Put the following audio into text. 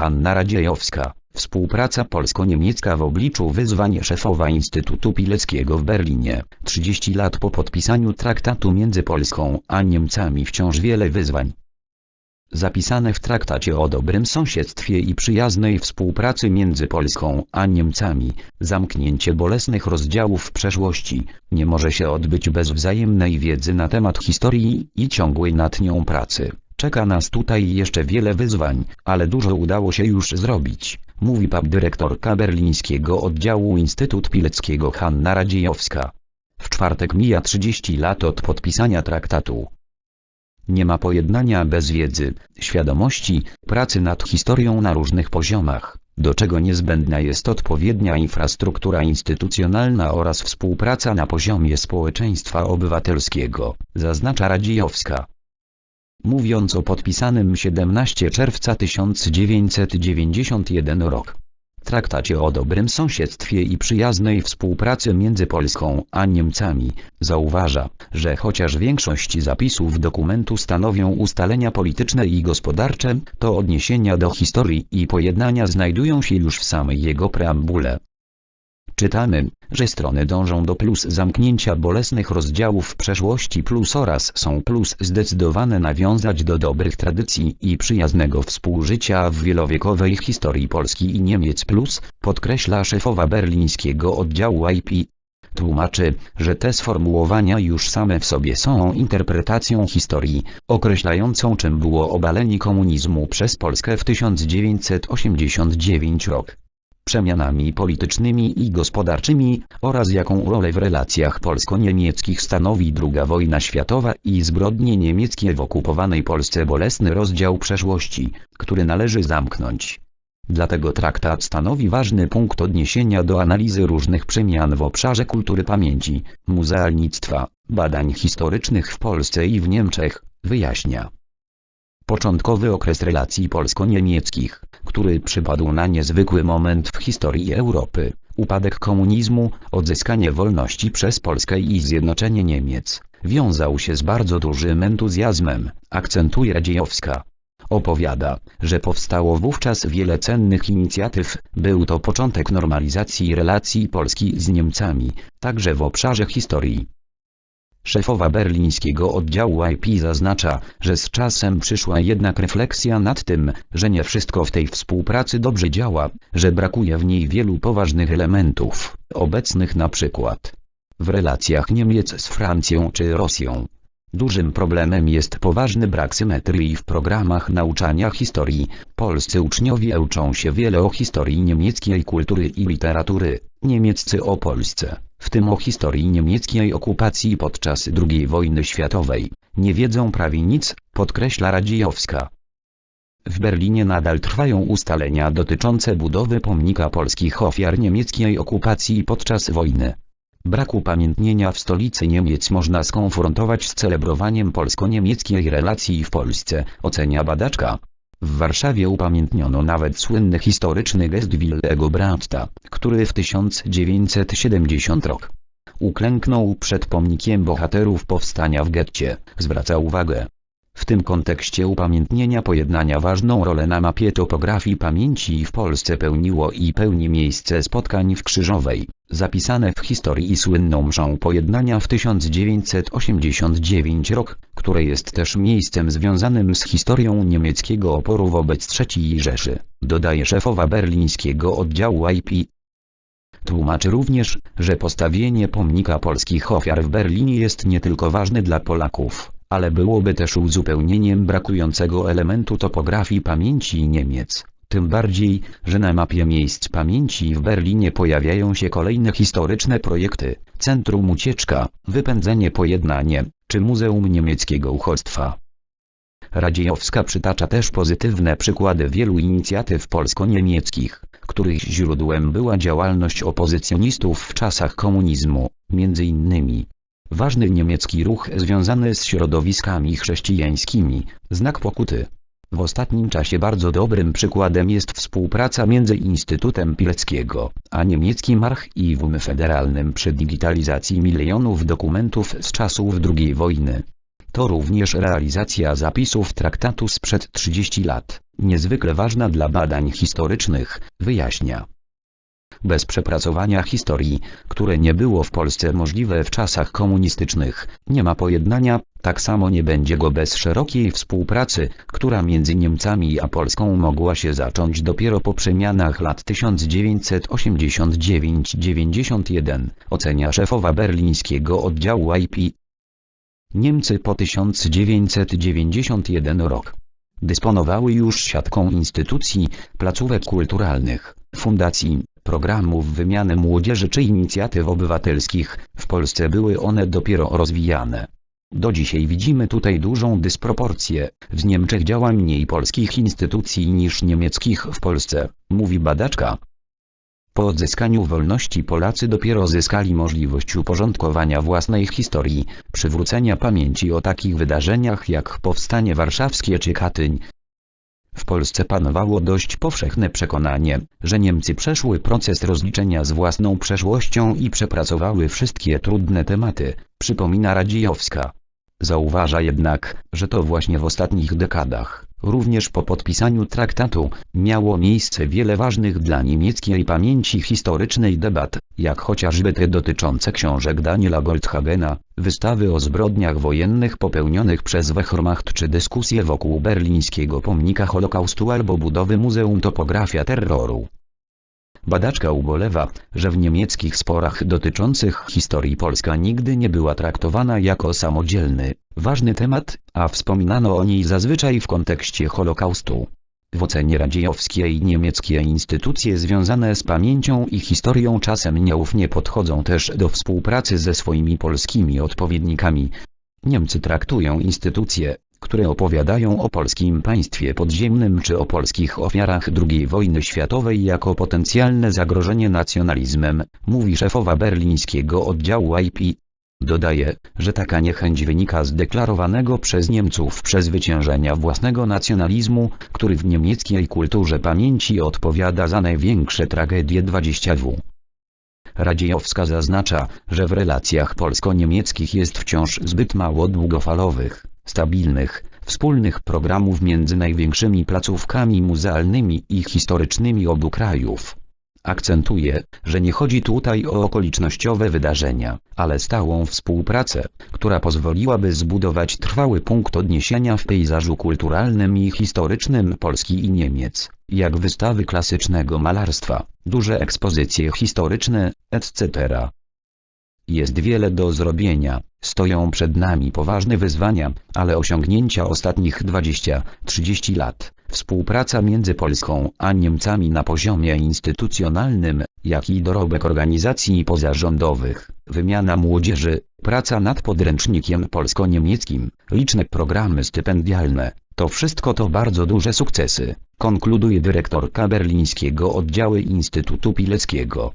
Hanna Radziejowska. Współpraca polsko-niemiecka w obliczu wyzwań szefowa Instytutu Pileckiego w Berlinie. 30 lat po podpisaniu traktatu między Polską a Niemcami wciąż wiele wyzwań. Zapisane w traktacie o dobrym sąsiedztwie i przyjaznej współpracy między Polską a Niemcami, zamknięcie bolesnych rozdziałów przeszłości, nie może się odbyć bez wzajemnej wiedzy na temat historii i ciągłej nad nią pracy. Czeka nas tutaj jeszcze wiele wyzwań, ale dużo udało się już zrobić, mówi PAP dyrektorka berlińskiego oddziału Instytut Pileckiego Hanna Radziejowska. W czwartek mija 30 lat od podpisania traktatu. Nie ma pojednania bez wiedzy, świadomości, pracy nad historią na różnych poziomach, do czego niezbędna jest odpowiednia infrastruktura instytucjonalna oraz współpraca na poziomie społeczeństwa obywatelskiego, zaznacza Radziejowska. Mówiąc o podpisanym 17 czerwca 1991 rok traktacie o dobrym sąsiedztwie i przyjaznej współpracy między Polską a Niemcami, zauważa, że chociaż większość zapisów dokumentu stanowią ustalenia polityczne i gospodarcze, to odniesienia do historii i pojednania znajdują się już w samej jego preambule. Czytamy, że strony dążą do plus zamknięcia bolesnych rozdziałów przeszłości plus oraz są plus zdecydowane nawiązać do dobrych tradycji i przyjaznego współżycia w wielowiekowej historii Polski i Niemiec plus, podkreśla szefowa berlińskiego oddziału IP. Tłumaczy, że te sformułowania już same w sobie są interpretacją historii, określającą czym było obalenie komunizmu przez Polskę w 1989 rok przemianami politycznymi i gospodarczymi, oraz jaką rolę w relacjach polsko-niemieckich stanowi II wojna światowa i zbrodnie niemieckie w okupowanej Polsce bolesny rozdział przeszłości, który należy zamknąć. Dlatego traktat stanowi ważny punkt odniesienia do analizy różnych przemian w obszarze kultury pamięci, muzealnictwa, badań historycznych w Polsce i w Niemczech, wyjaśnia. Początkowy okres relacji polsko-niemieckich, który przypadł na niezwykły moment w historii Europy, upadek komunizmu, odzyskanie wolności przez Polskę i zjednoczenie Niemiec, wiązał się z bardzo dużym entuzjazmem, akcentuje Radziejowska. Opowiada, że powstało wówczas wiele cennych inicjatyw, był to początek normalizacji relacji Polski z Niemcami, także w obszarze historii. Szefowa berlińskiego oddziału IP zaznacza, że z czasem przyszła jednak refleksja nad tym, że nie wszystko w tej współpracy dobrze działa, że brakuje w niej wielu poważnych elementów, obecnych na przykład w relacjach Niemiec z Francją czy Rosją. Dużym problemem jest poważny brak symetrii w programach nauczania historii. Polscy uczniowie uczą się wiele o historii niemieckiej kultury i literatury, niemieccy o Polsce, w tym o historii niemieckiej okupacji podczas II wojny światowej. Nie wiedzą prawie nic, podkreśla Radziejowska. W Berlinie nadal trwają ustalenia dotyczące budowy pomnika polskich ofiar niemieckiej okupacji podczas wojny. Brak upamiętnienia w stolicy Niemiec można skonfrontować z celebrowaniem polsko-niemieckiej relacji w Polsce, ocenia badaczka. W Warszawie upamiętniono nawet słynny historyczny gest Willego Brandta, który w 1970 rok uklęknął przed pomnikiem bohaterów powstania w getcie, zwraca uwagę. W tym kontekście upamiętnienia pojednania ważną rolę na mapie topografii pamięci w Polsce pełniło i pełni miejsce spotkań w Krzyżowej, zapisane w historii i słynną mszą pojednania w 1989 rok, które jest też miejscem związanym z historią niemieckiego oporu wobec III Rzeszy, dodaje szefowa berlińskiego oddziału IP. Tłumaczy również, że postawienie pomnika polskich ofiar w Berlinie jest nie tylko ważne dla Polaków, ale byłoby też uzupełnieniem brakującego elementu topografii pamięci Niemiec. Tym bardziej, że na mapie miejsc pamięci w Berlinie pojawiają się kolejne historyczne projekty, Centrum Ucieczka, Wypędzenie Pojednanie, czy Muzeum Niemieckiego Uchodźstwa. Radziejowska przytacza też pozytywne przykłady wielu inicjatyw polsko-niemieckich, których źródłem była działalność opozycjonistów w czasach komunizmu, między innymi ważny niemiecki ruch związany z środowiskami chrześcijańskimi, znak pokuty. W ostatnim czasie bardzo dobrym przykładem jest współpraca między Instytutem Pileckiego, a niemieckim archiwum federalnym przy digitalizacji milionów dokumentów z czasów II wojny. To również realizacja zapisów traktatu sprzed 30 lat, niezwykle ważna dla badań historycznych, wyjaśnia. Bez przepracowania historii, które nie było w Polsce możliwe w czasach komunistycznych, nie ma pojednania, tak samo nie będzie go bez szerokiej współpracy, która między Niemcami a Polską mogła się zacząć dopiero po przemianach lat 1989-91, ocenia szefowa berlińskiego oddziału IP. Niemcy po 1991 rok dysponowały już siatką instytucji, placówek kulturalnych, fundacji, programów wymiany młodzieży czy inicjatyw obywatelskich, w Polsce były one dopiero rozwijane. Do dzisiaj widzimy tutaj dużą dysproporcję, w Niemczech działa mniej polskich instytucji niż niemieckich w Polsce, mówi badaczka. Po odzyskaniu wolności Polacy dopiero zyskali możliwość uporządkowania własnej historii, przywrócenia pamięci o takich wydarzeniach jak Powstanie Warszawskie czy Katyń, w Polsce panowało dość powszechne przekonanie, że Niemcy przeszły proces rozliczenia z własną przeszłością i przepracowały wszystkie trudne tematy, przypomina Radziejowska. Zauważa jednak, że to właśnie w ostatnich dekadach, również po podpisaniu traktatu, miało miejsce wiele ważnych dla niemieckiej pamięci historycznej debat, jak chociażby te dotyczące książek Daniela Goldhagena, wystawy o zbrodniach wojennych popełnionych przez Wehrmacht czy dyskusje wokół berlińskiego pomnika Holokaustu albo budowy Muzeum Topografia Terroru. Badaczka ubolewa, że w niemieckich sporach dotyczących historii Polska nigdy nie była traktowana jako samodzielny, ważny temat, a wspominano o niej zazwyczaj w kontekście Holokaustu. W ocenie radziejowskiej niemieckie instytucje związane z pamięcią i historią czasem nieufnie podchodzą też do współpracy ze swoimi polskimi odpowiednikami. Niemcy traktują instytucje, które opowiadają o polskim państwie podziemnym czy o polskich ofiarach II wojny światowej jako potencjalne zagrożenie nacjonalizmem, mówi szefowa berlińskiego oddziału IP. Dodaje, że taka niechęć wynika z deklarowanego przez Niemców przezwyciężenia własnego nacjonalizmu, który w niemieckiej kulturze pamięci odpowiada za największe tragedie 20W. Radziejowska zaznacza, że w relacjach polsko-niemieckich jest wciąż zbyt mało długofalowych, stabilnych, wspólnych programów między największymi placówkami muzealnymi i historycznymi obu krajów. Akcentuje, że nie chodzi tutaj o okolicznościowe wydarzenia, ale stałą współpracę, która pozwoliłaby zbudować trwały punkt odniesienia w pejzażu kulturalnym i historycznym Polski i Niemiec, jak wystawy klasycznego malarstwa, duże ekspozycje historyczne, etc. Jest wiele do zrobienia, stoją przed nami poważne wyzwania, ale osiągnięcia ostatnich 20-30 lat, współpraca między Polską a Niemcami na poziomie instytucjonalnym, jak i dorobek organizacji pozarządowych, wymiana młodzieży, praca nad podręcznikiem polsko-niemieckim, liczne programy stypendialne, to wszystko to bardzo duże sukcesy, konkluduje dyrektorka berlińskiego oddziału Instytutu Pileckiego.